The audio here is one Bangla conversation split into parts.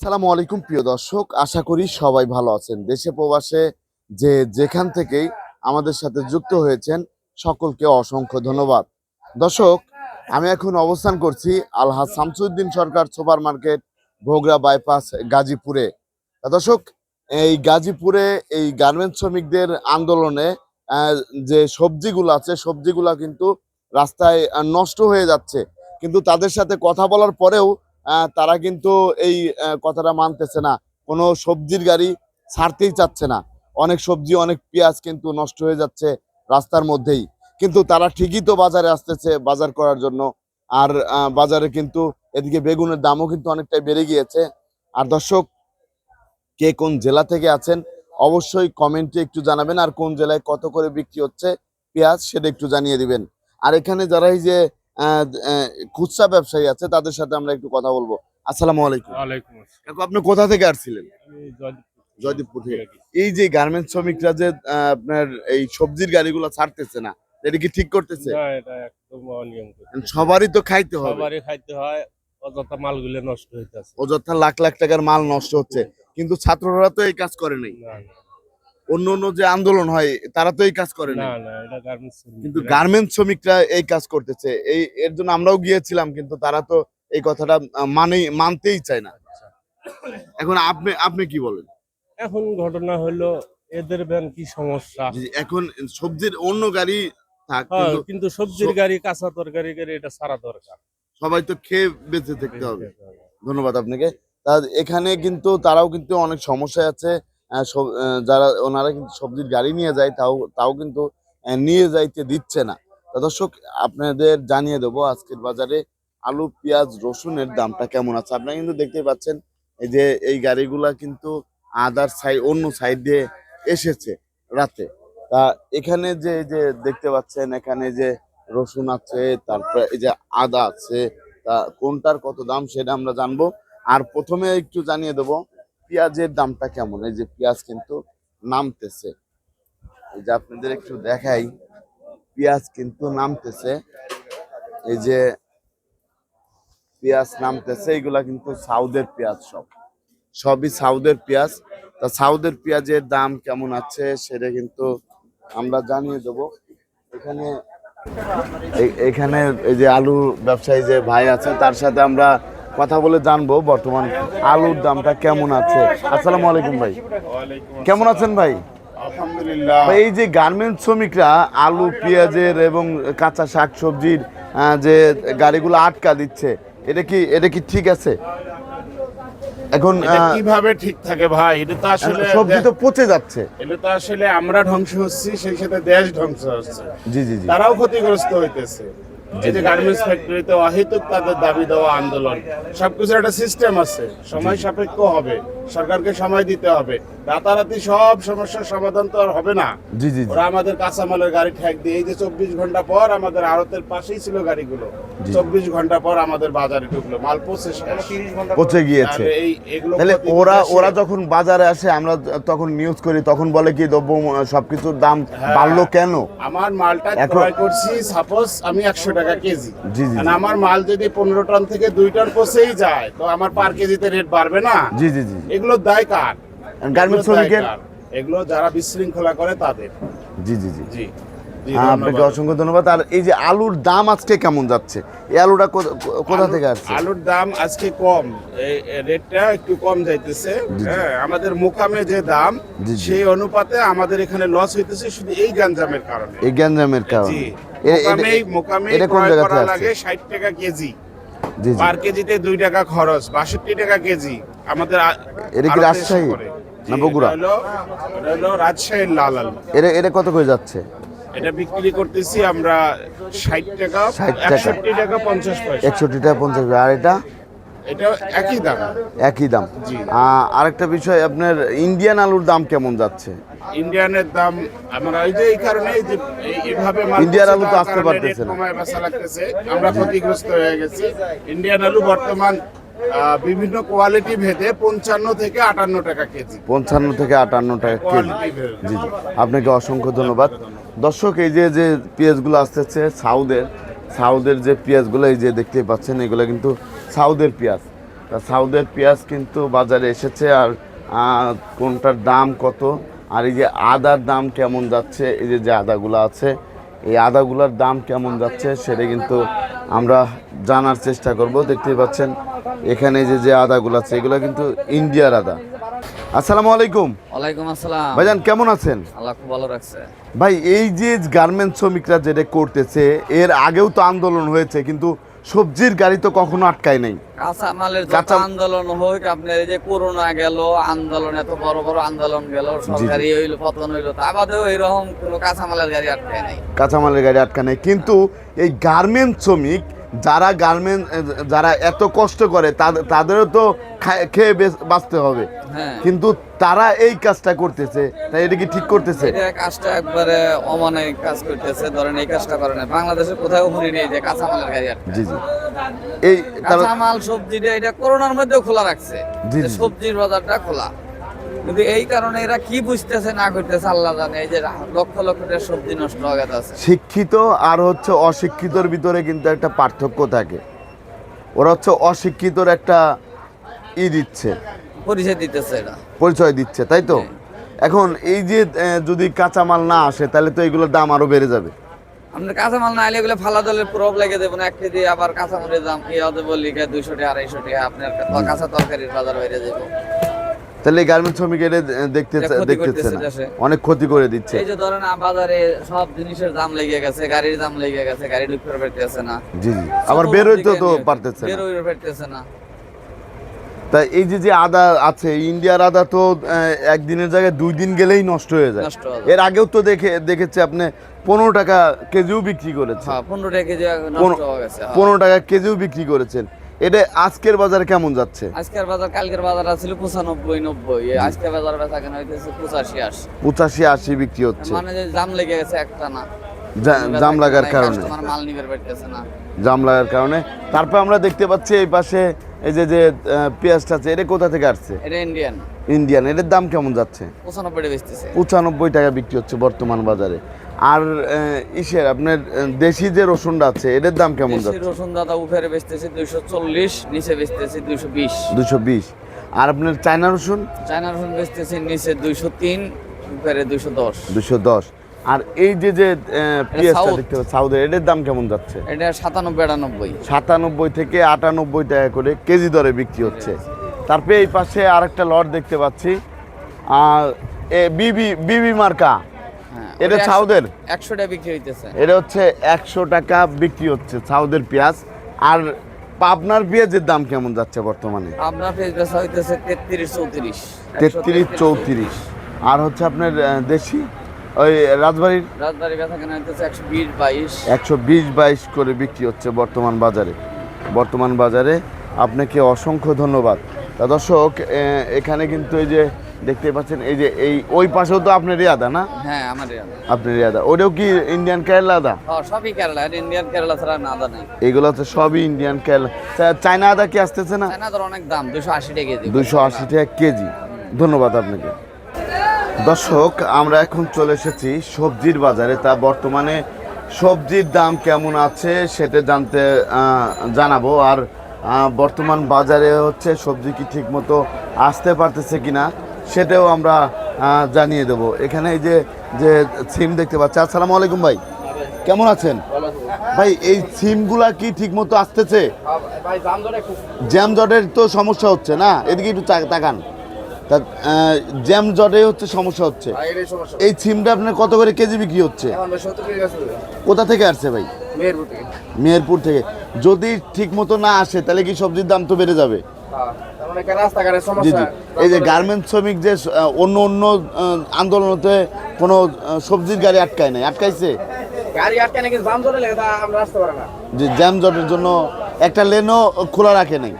সালামু আলাইকুম, প্রিয় দর্শক। আশা করি সবাই ভালো আছেন। দেশে প্রবাসে যে যেখান থেকেই আমাদের সাথে যুক্ত হয়েছেন, সকলকে অসংখ্য ধন্যবাদ। দর্শক, আমি এখন অবস্থান করছি Alhaj Shamsuddin Sarkar super market Bhogra bypass, গাজীপুরে। দর্শক, এই গাজীপুরে এই গার্মেন্টস শ্রমিকদের আন্দোলনে যে সবজিগুলো আছে, সবজিগুলো কিন্তু রাস্তায় নষ্ট হয়ে যাচ্ছে। কিন্তু তাদের সাথে কথা বলার পরেও তারা কিন্তু এই কথাটা মানতেছে না। কোনো সবজির গাড়ি ছাড়তেই চাচ্ছে না। অনেক সবজি, অনেক পেঁয়াজ কিন্তু নষ্ট হয়ে যাচ্ছে রাস্তার মধ্যেই। কিন্তু তারা ঠিকই তো বাজারে আসতেছে বাজার করার জন্য। আর বাজারে কিন্তু এদিকে বেগুনের দামও কিন্তু অনেকটাই বেড়ে গিয়েছে। আর দর্শক, কে কোন জেলা থেকে আছেন অবশ্যই কমেন্টে একটু জানাবেন। আর কোন জেলায় কত করে বিক্রি হচ্ছে পেঁয়াজ সেটা একটু জানিয়ে দিবেন। আর এখানে যারা এই যে খুচরা ব্যবসায়ী আছে তাদের সাথে আমরা একটু কথা বলব। আসসালামু আলাইকুম। কাকু আপনি কোথা থেকে আসছিলেন? জয়দীপপুর থেকে। এই যে গার্মেন্টস শ্রমিকরা যে আপনার এই সবজির গাড়িগুলো ছাড়তেছে না এটা কি ঠিক করতেছে? না এটা একদম অনিয়ম করছে। সবারই তো খাইতে হবে। সবারই খাইতে হয় অযথা মালগুলো নষ্ট হইতেছে। অযথা লাখ লাখ টাকার মাল নষ্ট হচ্ছে। কিন্তু ছাত্ররা তো এই কাজ করে নাই। অন্য অন্য যে আন্দোলন হয় তারা তো এই কাজ করে না কিন্তু গার্মেন্টস শ্রমিকরা এই কাজ করতেছে। এই এর জন্য আমরাও গিয়েছিলাম কিন্তু তারা তো এই কথাটা মানে মানতেই চায় না। এখন আপনি আপনি কি বলেন? এখন ঘটনা হলো এদের ব্যান কি সমস্যা? এখন সবজির অন্য গাড়ি থাক হ্যাঁ, কিন্তু সবজির গাড়ি কাঁচা তরকারি গাড়ি এটা সারা দরকার। সবাই তো খেয়ে বেঁচে থাকতে হবে। ধন্যবাদ আপনাকে। তা এখানে কিন্তু তারাও কিন্তু অনেক সমস্যায় আছে। যারা ওনারা কিন্তু সবজির গাড়ি নিয়ে যায়, তাও তাও কিন্তু নিয়ে যাইতে দিচ্ছে না। দর্শক, আপনাদের জানিয়ে দেবো আজকের বাজারে আলু, পেঁয়াজ, রসুনের দামটা কেমন আছে। আপনারা কিন্তু দেখতে পাচ্ছেন, এই যে এই গাড়িগুলা কিন্তু আদার সাইড অন্য সাইড দিয়ে এসেছে রাতে। তা এখানে যে যে দেখতে পাচ্ছেন, এখানে যে রসুন আছে, তারপরে এই যে আদা আছে, তা কোনটার কত দাম সেটা আমরা জানব। আর প্রথমে একটু জানিয়ে দেবো পেঁয়াজের দামটা কেমন? এই যে পেঁয়াজ কিন্তু নামতেছে। এই যে আপনাদের একটু দেখাই, পেঁয়াজ কিন্তু নামতেছে। এই যে পেঁয়াজ নামতেছে, এইগুলা কিন্তু সাউদের পেঁয়াজ সব। সবই সাউদের পেঁয়াজ। তা সাউদের পেঁয়াজের দাম কেমন আছে সেটা কিন্তু আমরা জানিয়ে দেবো। এখানে এখানে এই যে আলু ব্যবসায়ী যে ভাই আছে, তার সাথে আমরা কথা বলে জানব বর্তমান আলুর দামটা কেমন আছে। আসসালামু আলাইকুম ভাই। কেমন আছেন ভাই? আলহামদুলিল্লাহ। এই যে গার্মেন্টস শ্রমিকরা আলু পেঁয়াজের এবং কাঁচা শাক সবজির যে গাড়িগুলো আটকা দিচ্ছে এটা কি এটা কি ঠিক আছে? এখন কীভাবে ঠিক থাকে ভাই? এটা তো আসলে সবজি তো পচে যাচ্ছে। এটা তো আসলে আমরা ধ্বংস হচ্ছি সেই সাথে দেশ ধ্বংস হচ্ছে। জি জি জি। তারাও ক্ষতিগ্রস্ত হইতেছে। এই যে গার্মেন্টস ফ্যাক্টরিতে অহেতুক তাদের দাবি দেওয়া আন্দোলন সবকিছু একটা সিস্টেম আছে সময় সাপেক্ষ হবে সরকারকে সময় দিতে হবে রাতারাতি সব সমস্যার সমাধান তো আর হবে না। জি জি জি। ওরা আমাদের কাঁচামালের গাড়ি ঠেক দিয়ে এই যে চব্বিশ ঘণ্টা পর আমাদের আড়তের পাশেই ছিল গাড়িগুলো চব্বিশ ঘণ্টা পর আমাদের বাজারে ঢুকলো মাল পচে শেষ। পচে গিয়েছে। আর এই এগুলো তাহলে ওরা ওরা যখন বাজারে আসে আমরা তখন নিউজ করি তখন বলে কি দ্রব্য সবকিছুর দাম হ্যাঁ। বাড়লো কেন? আমার মালটা ক্রয় করছি সাপোজ আমি একশো টাকা কেজি। আর আমার মাল যদি পনেরো টন থেকে দুই টন পচেই যায় তো আমার পার কেজিতে রেট বাড়বে না? জি জি জি এগুলো দায় কার? গার্মেন্টস শ্রমিকের? এগুলো যারা বিশৃঙ্খলা করে তাদের। জি জি জি। জি। হ্যাঁ, আপনাকে অসংখ্য ধন্যবাদ। আর এই যে আলুর দাম আজকে কেমন যাচ্ছে? এই আলুটা কোথা থেকে আসছে? আলুর দাম আজকে কম। রেটটা একটু কম যাইতেছে। হ্যাঁ আমাদের মোকামে যে দাম। সেই অনুপাতে আমাদের এখানে লস হইতেছে শুধু এই গাঞ্জামের কারণে। এই গ্যাঞ্জামের কারণে। জি এ- এ- মোকামেই মোকামেই এটা কোন ক্রয় জায়গা করা থেকে লাগে আসছে ষাট টাকা কেজি জি জি পার কেজিতে টাকা খরচ বাষট্টি টাকা কেজি আমাদের আ- এটা কি রাজশাহী? না বগুড়া? হলো- রাজশাহীর লাল আলু এটা এটা কত করে যাচ্ছে এটা বিক্রি করতেছি আমরা ষাট টাকা 60 টাকা। একষট্টি টাকা পয়সা একষট্টি টাকা। আর এটা এটা একই দাম। একই দাম। আরেকটা বিষয় আপনার ইন্ডিয়ান আলুর দাম কেমন যাচ্ছে? ইন্ডিয়ানের দাম আমরা এই যে এই কারণে যে এইভাবে ইন্ডিয়ান আলু তো আসতে পারতেছে না। আমরা ক্ষতিগ্রস্ত হয়ে গেছি। ইন্ডিয়ান আলু বর্তমান বিভিন্ন কোয়ালিটি ভেদে পঞ্চান্ন থেকে আটান্ন টাকা কেজি। পঞ্চান্ন থেকে আটান্ন টাকা কেজি। জি জি। আপনাকে অসংখ্য ধন্যবাদ। দর্শক এই যে যে পেঁয়াজগুলো আসতেছে সাউদের সাউদের যে পেঁয়াজগুলো এই যে দেখতে পাচ্ছেন এগুলো কিন্তু সাউদের পেঁয়াজ। তা সাউদের পেঁয়াজ কিন্তু বাজারে এসেছে আর কোনটার দাম কত? আর এই যে আদার দাম কেমন যাচ্ছে? এই যে যে আদাগুলো আছে এই আদাগুলোর দাম কেমন যাচ্ছে সেটা কিন্তু আমরা জানার চেষ্টা করব। দেখতেই পাচ্ছেন এখানে যে যে আদাগুলো আছে এগুলো কিন্তু ইন্ডিয়ার আদা। আসসালামু আলাইকুম। ওয়ালাইকুম আসসালাম। ভাইজান কেমন আছেন? আল্লাহ খুব ভালো রাখছে। ভাই এই যে গার্মেন্ট শ্রমিকরা যেটা করতেছে এর আগেও তো আন্দোলন হয়েছে কিন্তু সবজির গাড়ি তো কখনো আটকায় নাই। কাঁচামালের যত আন্দোলন হোক আপনার এই যে করোনা গেল আন্দোলন এত বড় বড় আন্দোলন গেল সরকারি হইল পতন হইল তা বাদেও এরকম কোনো কাঁচা মালের গাড়ি আটকায় নাই। কাঁচামালের গাড়ি আটকায় নাই। কিন্তু এই গার্মেন্ট শ্রমিক যারা গার্মেন্ট যারা এত কষ্ট করে তাদের- তাদেরও তো খেয়ে বাঁচতে হবে। হ্যাঁ। কিন্তু তারা এই কাজটা করতেছে তাই এটা কি ঠিক করতেছে? কাজটা একবারে অমানবিক কাজ করতেছে ধরেন এই কাজটা করে না। বাংলাদেশে কোথাও শুনি নেই যে কাঁচা মালের গাড়ি জি জি। এই তারা কাঁচা মাল সবজিটা এটা করোনার মধ্যেও খোলা রাখছে। জি, জি। সবজির বাজারটা খোলা। কিন্তু এই কারণে এরা কি বুঝতেছে না করতেছে আল্লাহ জানে। এই যে লক্ষ লক্ষ টাকা সবজি নষ্ট হয়ে গেছে শিক্ষিত আর হচ্ছে অশিক্ষিতর ভিতরে কিন্তু একটা পার্থক্য থাকে। ওরা হচ্ছে অশিক্ষিতর একটা ই দিচ্ছে। পরিচয় দিতেছে এটা পরিচয় দিচ্ছে তাই তো? এখন এই যে যদি কাঁচামাল না আসে তাহলে তো এগুলোর দাম আরও বেড়ে যাবে। আপনার কাঁচামাল না এলে এগুলো ফালা দলের প্রভাব লেগে দেবো না। এক কেজি আবার কাঁচামালের দাম ইয়ে হতে বললি দুইশো টাকা আড়াইশো টাকা আপনার কাঁচা তরকারির বাজার বাইরে যাব। তাহলে গার্মেন্ট শ্রমিক এটা দেখতে দেখতেছে না। অনেক ক্ষতি করে দিচ্ছে। এই যে ধরেন বাজারে সব জিনিসের দাম লেগে গেছে গাড়ির দাম লেগে গেছে গাড়ি ঢুকতে পারতেছে না। জি জি। আবার বের হইতে তো পারতেছে না। বের হইতে পারতেছে না। তাই এই যে যে আদা আছে ইন্ডিয়ার আদা তো একদিনের জায়গায় দুই দিন গেলেই নষ্ট হয়ে যায়। এর আগেও তো দেখে দেখেছে আপনি পনেরো টাকা কেজিও বিক্রি করেছে হ্যাঁ পনেরো টাকা কেজি হ্যাঁ। পনেরো টাকা কেজিও বিক্রি করেছেন। এটা আজকের বাজারে কেমন যাচ্ছে? আজকের বাজার কালকের বাজার ছিল পঁচানব্বই নব্বই। আজকের বাজার বেচা কেনা হইতেছে পঁচাশি আশি। পঁচাশি আশি বিক্রি হচ্ছে। মানে যে জাম লেগে গেছে একটা না। জাম লাগার কারণে। মাল নিবার পারতেছে না। জাম লাগার কারণে। তারপর আমরা দেখতে পাচ্ছি এই পাশে এই যে যে পেঁয়াজটা আছে এটা কোথা থেকে আসছে? এটা ইন্ডিয়ান ইন্ডিয়ান এটার দাম কেমন যাচ্ছে? পঁচানব্বই টাকা বেচতেছে। পঁচানব্বই টাকা বিক্রি হচ্ছে বর্তমান বাজারে। আর ইসের আপনার দেশি যে রসুনটা আছে এটার দাম কেমন যাচ্ছে? রসুন দাদা উপরে বেচতেছে দুইশো চল্লিশ নিচে বেচতেছে দুইশো বিশ। দুশো বিশ। আর আপনার চায়না রসুন? চায়না রসুন বেচতেছে নিচে দুইশো তিন উপরে দুইশো দশ। দুশো দশ। আর এই যে যে পেঁয়াজটা দেখতে পাচ্ছি সাউদের এটার দাম কেমন যাচ্ছে? এটা সাতানব্বই আটানব্বই। সাতানব্বই থেকে আটানব্বই টাকা করে কেজি দরে বিক্রি হচ্ছে। তারপরে এই পাশে আরেকটা লট দেখতে পাচ্ছি। আর এ বিবি বিবি মার্কা। এটা ওটা একশো- সাউদের একশো টাকা বিক্রি হইতেছে। এটা হচ্ছে একশো টাকা বিক্রি হচ্ছে সাউদের পেঁয়াজ। আর পাবনার পেঁয়াজের দাম কেমন যাচ্ছে বর্তমানে? আপনার পেজ বেচা হইতেছে তেত্রিশ চৌত্রিশ। তেত্রিশ চৌত্রিশ। আর হচ্ছে আপনার দেশি? ওই রাজবাড়ির? রাজবাড়ি বেচা কেনা হইতেছে একশো বিশ বাইশ। একশো বিশ বাইশ করে বিক্রি হচ্ছে বর্তমান বাজারে। বর্তমান বাজারে আপনাকে অসংখ্য ধন্যবাদ। দর্শক এখানে কিন্তু এই যে দেখতে পাচ্ছেন এই যে এই ওই পাশেও তো আপনার আদা না? হ্যাঁ আমার এলাকা। আপনার আদা ওটাও কি ইন্ডিয়ান কেরালা আদা হ্যাঁ সবই কেরালা আর ইন্ডিয়ান কেরালা ছাড়া না আদা নেই। এগুলো তো সবই ইন্ডিয়ান কেরালা চায়না আদা কি আসতেছে না? চায়না ধর অনেক দাম দুশো আশি টাকা কেজি। দুশো আশি টাকা কেজি। ধন্যবাদ আপনাকে। দর্শক আমরা এখন চলে এসেছি সবজির বাজারে। তা বর্তমানে সবজির দাম কেমন আছে সেটা জানতে জানাব। আর বর্তমান বাজারে হচ্ছে সবজি কি ঠিক মতো আসতে পারতেছে কিনা? সেটাও আমরা জানিয়ে দেব। এখানে এই যে যে সিম দেখতে পাচ্ছি। আসসালামু আলাইকুম ভাই। কেমন আছেন? ভাই এই সিমগুলা কি ঠিক মতো আসতেছে? জ্যাম জটের তো সমস্যা হচ্ছে না? এদিকে একটু তাকান। তা জ্যাম জটে হচ্ছে সমস্যা হচ্ছে। এই সিমটা আপনার কত করে কেজি বিক্রি হচ্ছে? কোথা থেকে আসছে ভাই? মেহেরপুর থেকে। যদি ঠিক মতো না আসে তাহলে কি সবজির দাম তো বেড়ে যাবে? জি জি। এই যে গার্মেন্টস শ্রমিক যে অন্য অন্য আন্দোলনতে কোনো সবজির গাড়ি আটকায় নাই আটকাইছে? গাড়ি আটকে নাকি জাম ধরে লেগে আমরা আসতে পারি না। যে জ্যাম জটের জন্য একটা লেনও খোলা রাখে নাই।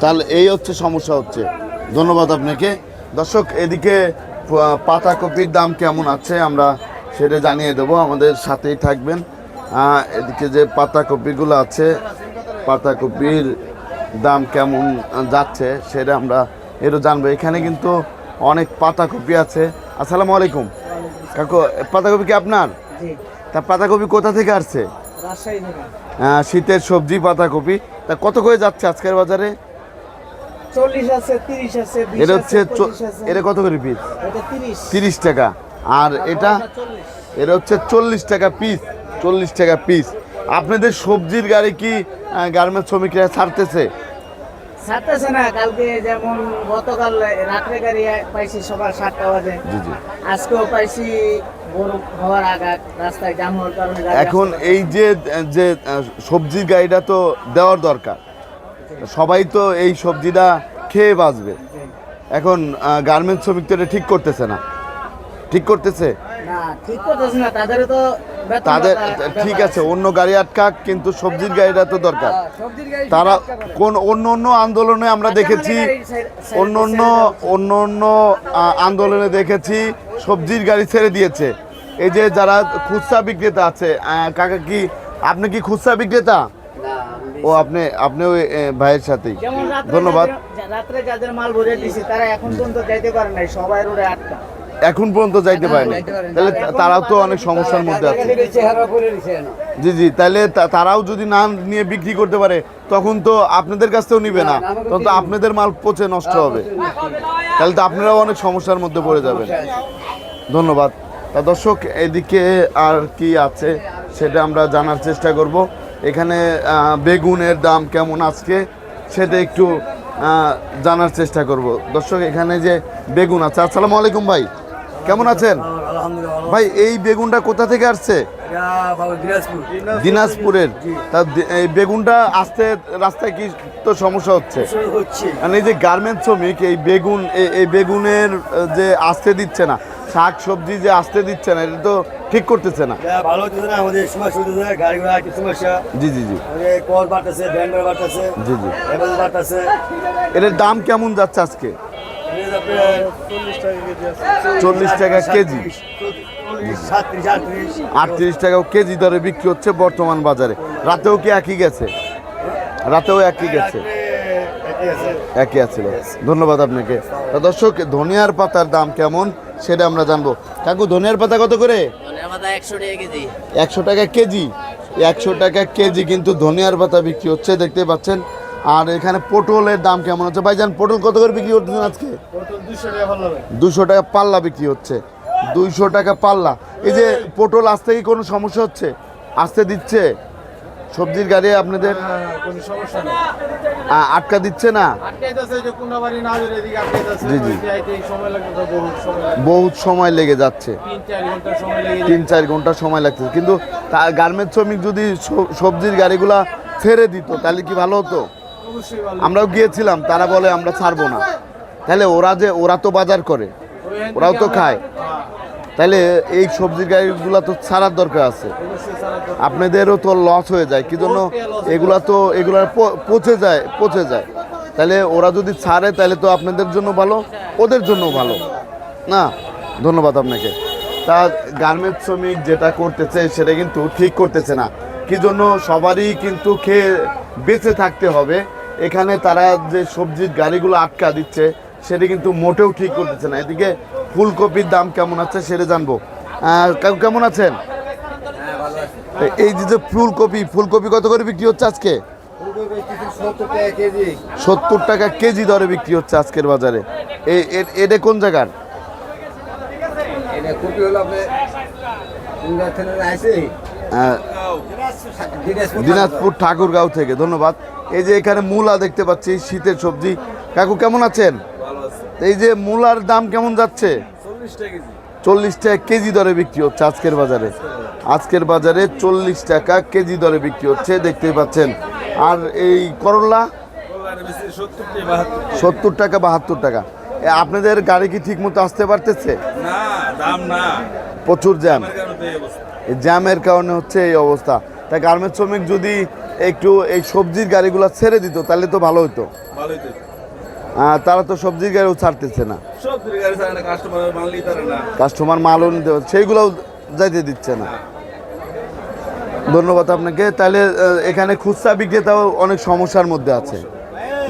তাহলে এই হচ্ছে সমস্যা হচ্ছে। ধন্যবাদ আপনাকে। দর্শক এদিকে পা- পাতাকপির দাম কেমন আছে আমরা সেটা জানিয়ে দেবো। আমাদের সাথেই থাকবেন। এদিকে যে পাতাকপিগুলো আছে পাতাকপির দাম কেমন যাচ্ছে সেটা আমরা এরও জানব। এখানে কিন্তু অনেক পাতাকপি আছে। আসসালামু আলাইকুম। কাকু পাতাকপি কি আপনার? তা পাতাকপি কোথা থেকে আসছে? শীতের সবজি পাতাকপি। তা কত করে যাচ্ছে আজকের বাজারে? এটা হচ্ছে এটা কত করে পিস তিরিশ। টাকা। আর এটা এটা হচ্ছে চল্লিশ টাকা পিস চল্লিশ টাকা পিস আপনাদের সবজির গাড়ি কি গার্মেন্টস শ্রমিকরা ছাড়তেছে? ছাড়তেছে না কালকে যেমন গতকাল রাত্রে গাড়ি পাইছি সকাল সাতটা বাজে। জি জি। আজকেও পাইছি বড় হওয়ার আঘাত রাস্তায় জাম হওয়ার কারণে গাড়ি এখন এই যে যে সবজির গাড়িটা তো দেওয়ার দরকার। সবাই তো এই সবজিটা খেয়ে বাঁচবে। এখন গার্মেন্টস শ্রমিক তো এটা ঠিক করতেছে না। ঠিক করতেছে? ঠিক করতেছে না তাদের তো তাদের ঠিক আছে অন্য গাড়ি আটকাক কিন্তু সবজির গাড়িটা তো দরকার। হ্যাঁ, তারা কোন অন্য অন্য আন্দোলনে আমরা দেখেছি সাইড- সাইড- অন্য অন্য অন্য অন্য আন্দোলনে দেখেছি সবজির গাড়ি ছেড়ে দিয়েছে। এই যে যারা খুচরা বিক্রেতা আছে কাকা কি আপনি কি খুচরা বিক্রেতা? ও আপনি আপনি ওই ভাইয়ের সাথেই। ধন্যবাদ। রাত্রে যাদের মাল ভরে দিছি তারা এখন পর্যন্ত যাইতে পারে নাই সবাই রোডে আটকা। এখন পর্যন্ত যাইতে পারেনি। তাহলে তারাও তো অনেক সমস্যার মধ্যে আছে। জি জি তাহলে তারাও যদি না নিয়ে বিক্রি করতে পারে তখন তো আপনাদের কাছ থেকেও নিবে না তখন তো আপনাদের মাল পচে নষ্ট হবে। তাহলে তো আপনারাও অনেক সমস্যার মধ্যে পড়ে যাবেন। ধন্যবাদ। তা দর্শক এদিকে আর কি আছে সেটা আমরা জানার চেষ্টা করব। এখানে বেগুনের দাম কেমন আজকে সেটা একটু জানার চেষ্টা করব। দর্শক এখানে যে বেগুন আছে আসসালামু আলাইকুম ভাই। কেমন আছেন? ভাই এই বেগুনটা কোথা থেকে আসছে? দিনাজপুরের। তা এই বেগুনটা আসতে রাস্তায় কি তো সমস্যা হচ্ছে? মানে এই যে গার্মেন্টস শ্রমিক এই বেগুন এই বেগুনের যে আসতে দিচ্ছে না শাক সবজি যে আসতে দিচ্ছে না এটা তো ঠিক করতেছে না। ভালো হচ্ছে না আমাদের সমস্যা হচ্ছে গাড়ি ঘোড়া কি সমস্যা। জি জি জি। কল বাড়তেছে ভ্যান বাড়তেছে জি জি। এবার বাড়তেছে। এটার দাম কেমন যাচ্ছে আজকে? চল্লিশ টাকা কেজি আটত্রিশ। আটত্রিশ টাকা কেজি দরে বিক্রি হচ্ছে বর্তমান বাজারে। রাতেও কি একই গেছে? রাতেও একই গেছে? একই আছে আছিল ধন্যবাদ আপনাকে। দর্শক ধনিয়ার পাতার দাম কেমন সেটা আমরা জানব। কাকু ধনিয়ার পাতা কত করে? একশো টাকা কেজি। একশো টাকা কেজি? একশো টাকা কেজি কিন্তু ধনিয়ার পাতা বিক্রি হচ্ছে দেখতে পাচ্ছেন। আর এখানে পটলের দাম কেমন হচ্ছে? ভাইজান পটল কত করে বিক্রি করতেছেন আজকে? দুশো টাকা পাল্লা বিক্রি হচ্ছে। দুইশো টাকা পাল্লা। এই যে পটল আসতে কি কোনো সমস্যা হচ্ছে? আসতে দিচ্ছে? সবজির গাড়ি আপনাদের সমস্যা আটকা দিচ্ছে না? জি, জি। সময় বহুত সময় লেগে যাচ্ছে। তিন চার ঘণ্টা সময় লাগছে কিন্তু গার্মেন্টস শ্রমিক যদি সবজির গাড়িগুলা ছেড়ে দিত তাহলে কি ভালো হতো? আমরাও গিয়েছিলাম, তারা বলে আমরা ছাড়বো না। তাহলে ওরা যে, ওরা তো বাজার করে, ওরাও তো খায়। তাহলে এই সবজির গাড়িগুলো তো ছাড়ার দরকার আছে। আপনাদেরও তো লস হয়ে যায়, কি জন্য এগুলা তো, এগুলা পচে যায় পচে যায়। তাহলে ওরা যদি ছাড়ে, তাহলে তো আপনাদের জন্য ভালো, ওদের জন্য ভালো। না? ধন্যবাদ আপনাকে। তা গার্মেন্টস শ্রমিক যেটা করতেছে সেটা কিন্তু ঠিক করতেছে না। কি জন্য সবারই কিন্তু খেয়ে বেঁচে থাকতে হবে। এখানে তারা যে সবজির গাড়িগুলো আটকা দিচ্ছে সেটা কিন্তু মোটেও ঠিক করতেছে না। এদিকে ফুলকপির দাম কেমন আছে সেটা জানব। কেমন আছেন? এই যে যে ফুলকপি ফুলকপি কত করে বিক্রি হচ্ছে আজকে? সত্তর টাকা কেজি সত্তর টাকা কেজি দরে বিক্রি হচ্ছে আজকের বাজারে। এটা কোন জায়গার? এটা কপি হলো আপনি দিনাজপুর ঠাকুরগাঁও থেকে ধন্যবাদ। এই যে এখানে মূলা দেখতে পাচ্ছি শীতের সবজি। কাকু কেমন আছেন? এই যে মূলার দাম কেমন যাচ্ছে? চল্লিশ টাকা কেজি দরে বিক্রি হচ্ছে আজকের বাজারে। আজকের বাজারে চল্লিশ টাকা কেজি দরে বিক্রি হচ্ছে দেখতেই পাচ্ছেন। আর এই করলা? সত্তর টাকা বাহাত্তর টাকা। আপনাদের গাড়ি কি ঠিক মতো আসতে পারতেছে? প্রচুর জ্যাম। জ্যামের কারণে হচ্ছে এই অবস্থা। তাই গার্মেন্টস শ্রমিক যদি একটু এই সবজির গাড়িগুলো ছেড়ে দিত তাহলে তো ভালো হতো তারা তো সবজির গাড়িও ছাড়তেছে না। কাস্টমার মালও নিতে সেইগুলোও যাইতে দিচ্ছে না। ধন্যবাদ আপনাকে। তাহলে এখানে খুচরা বিক্রেতাও অনেক সমস্যার মধ্যে আছে।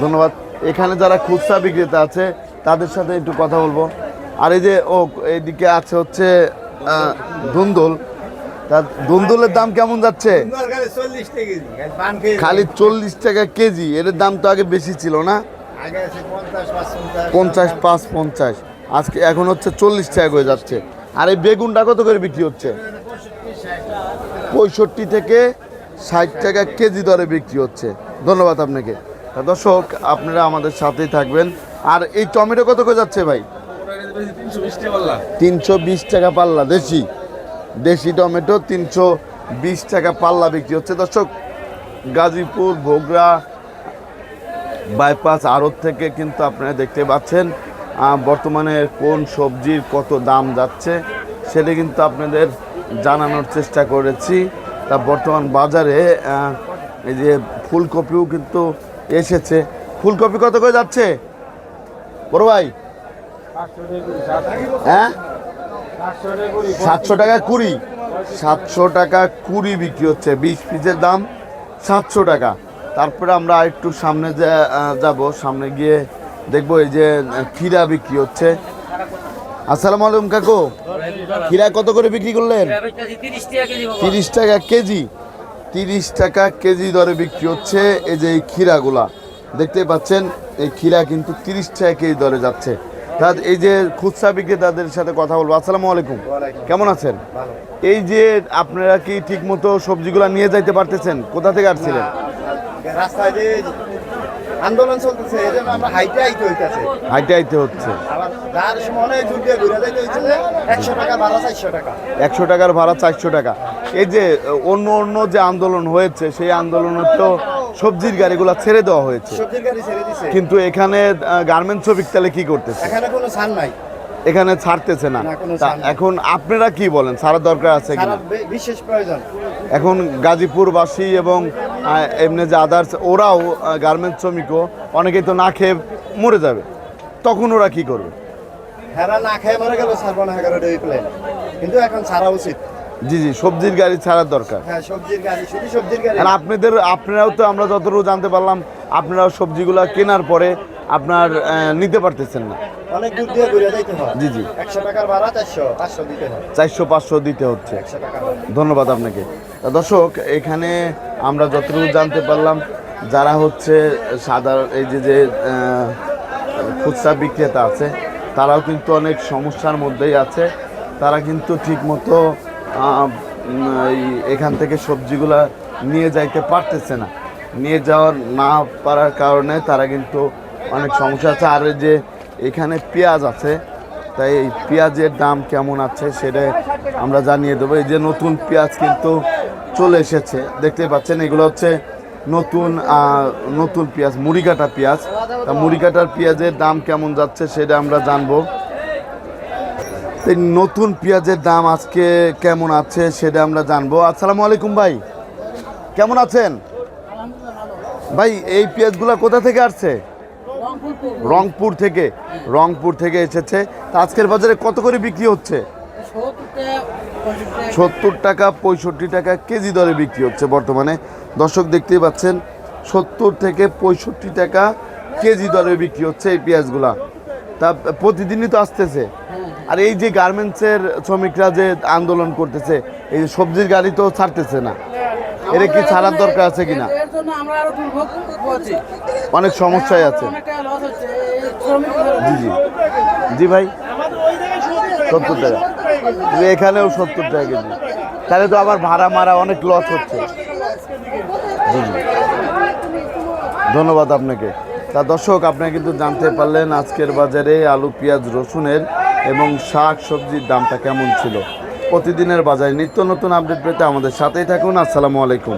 ধন্যবাদ। এখানে যারা খুচরা বিক্রেতা আছে তাদের সাথে একটু কথা বলব। আর এই যে ও এইদিকে আছে হচ্ছে ধুন্দল। তা দুন্দুলের দাম কেমন যাচ্ছে? খালি চল্লিশ টাকা কেজি এর দাম তো আগে বেশি ছিল না? পঞ্চাশ পাঁচ পঞ্চাশ। আজকে এখন হচ্ছে চল্লিশ টাকা হয়ে যাচ্ছে। আর এই বেগুনটা কত করে বিক্রি হচ্ছে? পঁয়ষট্টি থেকে ষাট টাকা কেজি দরে বিক্রি হচ্ছে। ধন্যবাদ আপনাকে। তা দর্শক আপনারা আমাদের সাথেই থাকবেন। আর এই টমেটো কত করে যাচ্ছে ভাই? তিনশো বিশ টাকা বললাম তিনশো বিশ টাকা পাল্লা দেশি? দেশি টমেটো তিনশো বিশ টাকা পাল্লা বিক্রি হচ্ছে। দর্শক, গাজীপুর ভোগড়া বাইপাস, আড়ত থেকে কিন্তু আপনারা দেখতে পাচ্ছেন বর্তমানে কোন সবজির কত দাম যাচ্ছে, সেটা কিন্তু আপনাদের জানানোর চেষ্টা করেছি। তা বর্তমান বাজারে এই যে ফুলকপিও কিন্তু এসেছে। ফুলকপি কত করে যাচ্ছে? বড় ভাই? হ্যাঁ? সাতশো টাকা কুড়ি। সাতশো টাকা কুড়ি বিক্রি হচ্ছে। বিশ পিসের দাম সাতশো টাকা। তারপরে আমরা একটু সামনে যাব। সামনে গিয়ে দেখব এই যে ক্ষীরা বিক্রি হচ্ছে। আসসালামু আলাইকুম, কাকু। ক্ষীরা কত করে বিক্রি করলেন? তিরিশ টাকা কেজি। তিরিশ টাকা কেজি দরে বিক্রি হচ্ছে এই যে এই ক্ষীরাগুলা। দেখতে পাচ্ছেন, এই ক্ষীরা কিন্তু তিরিশ টাকা কেজি দরে যাচ্ছে। এই যে খুচরা বিক্রেতাদের সাথে কথা বলব। আসসালামু আলাইকুম। কেমন আছেন? এই যে আপনারা কি ঠিক মতো সবজিগুলা নিয়ে যাইতে পারতেছেন? কোথা থেকে আসছিলেন? রাস্তায় যে আন্দোলন চলতেছে এই আমরা হাইটে আইতে হইতেছে। হাইটে আইতে হচ্ছে। আবার যার সময় অনেক ঘুরে যাইতে হইছে যে একশো টাকা ভাড়া চারশো টাকা। একশো টাকার ভাড়া টাকা। এই যে অন্য অন্য যে আন্দোলন হয়েছে সেই আন্দোলনের তো সবজির গাড়িগুলো ছেড়ে দেওয়া হয়েছে। কিন্তু এখানে গার্মেন্টস শ্রমিক তাহলে কি করতেছে? এখানে কোনো ছাড় নাই। এখানে ছাড়তেছে না। এখন আপনারা কি বলেন? ছাড়ার দরকার আছে কিনা? বিশেষ প্রয়োজন। এখন গাজীপুরবাসী এবং এমনি যে আদার্স ওরাও গার্মেন্টস শ্রমিকও অনেকেই তো না খেয়ে মরে যাবে। তখন ওরা কি করবে? হ্যাঁ না খেয়ে মরে গেল ছাড়বো না প্লেন কিন্তু এখন ছাড়া উচিত। জি জি সবজির গাড়ি ছাড়ার দরকার। হ্যাঁ সবজির গাড়ি শুধু সবজির গাড়ি। আর আপনাদের আপনারাও তো আমরা যতটুকু জানতে পারলাম আপনারাও সবজিগুলো কেনার পরে আপনার নিতে পারতেছেন না। অনেক দূর দিয়ে ঘুরে যাইতে হয়। জি জি। একশো টাকার ভাড়া চারশো পাঁচশো দিতে হয়। হচ্ছে। একশো টাকা ধন্যবাদ আপনাকে। দর্শক এখানে আমরা যতটুকু জানতে পারলাম যারা হচ্ছে সাধারণ এই যে যে খুচরা বিক্রেতা আছে তারাও কিন্তু অনেক সমস্যার মধ্যেই আছে। তারা কিন্তু ঠিকমতো এখান থেকে সবজিগুলা নিয়ে যাইতে পারতেছে না। নিয়ে যাওয়ার না পারার কারণে তারা কিন্তু অনেক সমস্যা আছে। আর যে এখানে পেঁয়াজ আছে, তাই এই পেঁয়াজের দাম কেমন আছে সেটা আমরা জানিয়ে দেবো। এই যে নতুন পেঁয়াজ কিন্তু চলে এসেছে দেখতে পাচ্ছেন এগুলো হচ্ছে নতুন নতুন পেঁয়াজ মুড়ি কাটা পেঁয়াজ। তা মুড়ি কাটার পেঁয়াজের দাম কেমন যাচ্ছে সেটা আমরা জানব। এই নতুন পেঁয়াজের দাম আজকে কেমন আছে সেটা আমরা জানব। আসসালামু আলাইকুম ভাই। কেমন আছেন? ভাই, এই পেঁয়াজগুলা কোথা থেকে আসছে? রংপুর থেকে। রংপুর থেকে এসেছে। তা আজকের বাজারে কত করে বিক্রি হচ্ছে? সত্তর টাকা পঁয়ষট্টি টাকা কেজি দরে বিক্রি হচ্ছে বর্তমানে। দর্শক দেখতেই পাচ্ছেন, সত্তর থেকে পঁয়ষট্টি টাকা কেজি দরে বিক্রি হচ্ছে এই পেঁয়াজগুলা। তা প্রতিদিনই তো আসতেছে। আর এই যে গার্মেন্টসের শ্রমিকরা যে আন্দোলন করতেছে এই যে সবজির গাড়ি তো ছাড়তেছে না। এটা কি ছাড়ার দরকার আছে কিনা? অনেক সমস্যায় আছে। জি জি। জি ভাই। সত্তর টাকা। এখানেও সত্তর টাকা কেজি। তাহলে তো আবার ভাড়া মারা অনেক লস হচ্ছে। জি জি। ধন্যবাদ আপনাকে। তা দর্শক আপনারা কিন্তু জানতে পারলেন আজকের বাজারে আলু পেঁয়াজ রসুনের এবং শাক সবজির দামটা কেমন ছিল? প্রতিদিনের বাজারে নিত্য নতুন আপডেট পেতে আমাদের সাথেই থাকুন। আসসালামু আলাইকুম।